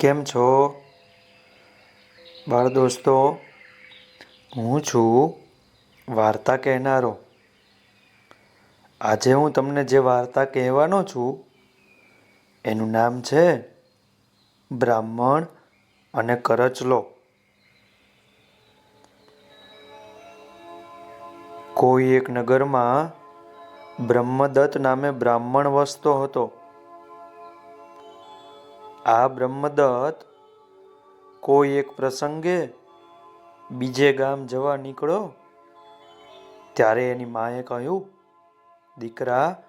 કેમ છો? બાળ દોસ્તો, હું છું વાર્તા કહેનારો. આજે હું તમને જે વાર્તા કહેવાનો છું, એનું નામ છે બ્રાહ્મણ અને કરચલો. કોઈ એક નગરમાં બ્રહ્મદત્ત નામે બ્રાહ્મણ વસતો હતો. આ બ્રહ્મદત્ત કોઈ એક પ્રસંગે બીજે ગામ જવા નીકળો, ત્યારે એની માએ કહ્યું, દીકરા,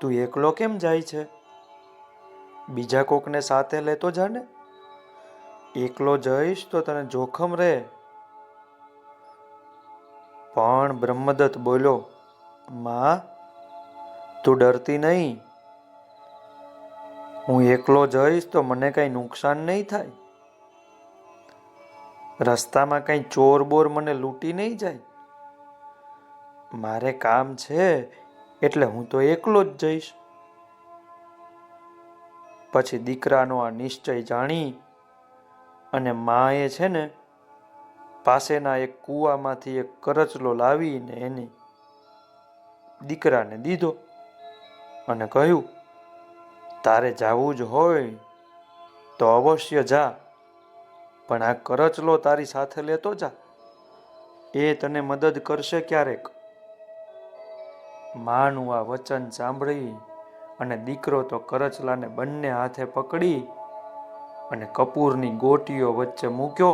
તું એકલો કેમ જાય છે? બીજા કોકને સાથે લેતો જાને એકલો જઈશ તો તને જોખમ રહે. પણ બ્રહ્મદત્ત બોલ્યો, માં, તું ડરતી નહીં. હું એકલો જઈશ તો મને કંઈ નુકસાન નહીં થાય. રસ્તામાં કંઈ ચોર બોર મને લૂંટી નહીં જાય. મારે કામ છે એટલે હું તો એકલો જ જઈશ. પછી દીકરાનો આ નિશ્ચય જાણી અને માએ છે ને પાસેના એક કૂવામાંથી એક કરચલો લાવીને એને દીકરાને દીધો અને કહ્યું તારે જાવું જ હોય, તો અવશ્ય જા. પણ આ કરચલો તારી સાથે લેતો જા. એ તને મદદ કરશે ક્યારેક. માનું આ વચન સાંભળી અને દીકરો તો કરચલાને બંને હાથે પકડી અને કપૂરની ગોટીઓ વચ્ચે મૂક્યો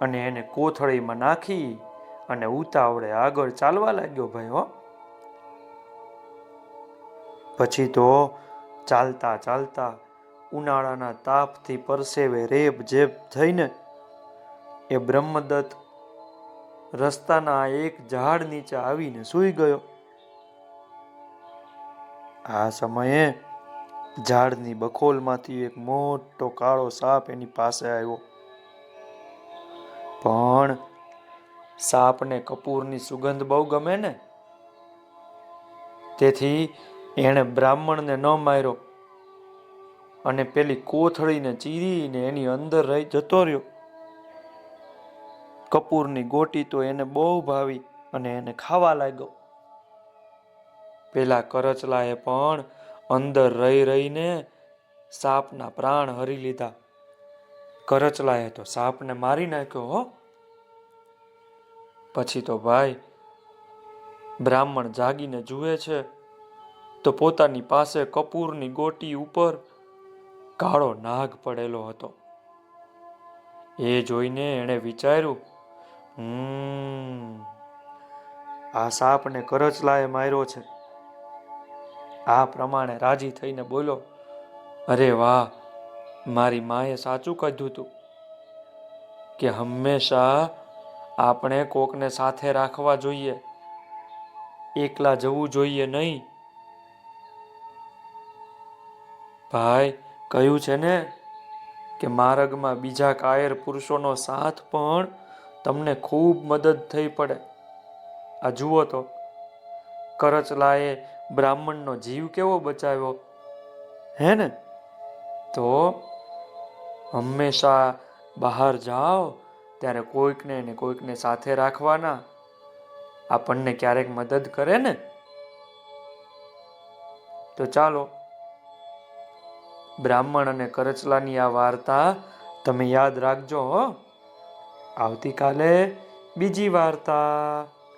અને એને કોથળીમાં નાખી અને ઉતાવળે આગળ ચાલવા લાગ્યો ભાઈ હો. પછી તો ચાલતા ચાલતા ઉનાળાના તાપથી પરસેવે રેબ જેબ થઈને એ બ્રહ્મદત્ત રસ્તાના એક ઝાડ નીચે આવીને સૂઈ ગયો. આ સમયે ઝાડની બખોલમાંથી એક મોટો કાળો સાપ એની પાસે આવ્યો. પણ સાપને કપૂરની સુગંધ બહુ ગમે ને? તેથી એણે બ્રાહ્મણને ન માર્યો અને પેલી કોથળીને ચીરીને એની અંદર રહી જતો રહ્યો. કપૂરની ગોટી તો એને બહુ ભાવી અને એને ખાવા લાગ્યો. પેલા કરચલાએ પણ અંદર રહી રહીને સાપના પ્રાણ હરી લીધા. કરચલાએ તો સાપને મારી નાખ્યો હો. પછી તો ભાઈ બ્રાહ્મણ જાગીને જુએ છે તો પોતાની પાસે કપૂરની ગોટી ઉપર કાળો નાગ પડેલો હતો. એ જોઈને એણે વિચાર્યું આ સાપને કરચલાએ માર્યો છે. આ પ્રમાણે રાજી થઈને બોલો, અરે વાહ, મારી માએ સાચું કીધું હતું કે હંમેશા આપણે કોકને સાથે રાખવા જોઈએ. એકલા જવું જોઈએ નહીં. ભાઈ, કહ્યું છે ને કે માર્ગમાં બીજા કાયર પુરુષોનો સાથ પણ તમને ખૂબ મદદ થઈ પડે. આ જુઓ તો, કરચલાએ બ્રાહ્મણનો જીવ કેવો બચાવ્યો? હે ને? તો હંમેશા બહાર જાઓ, ત્યારે કોઈકને ને કોઈકને સાથે રાખવાના. આપણને ક્યારેક મદદ કરે ને? તો ચાલો બ્રાહ્મણ અને કરચલાની આ વાર્તા તમે યાદ રાખજો હો. આવતીકાલે બીજી વાર્તા.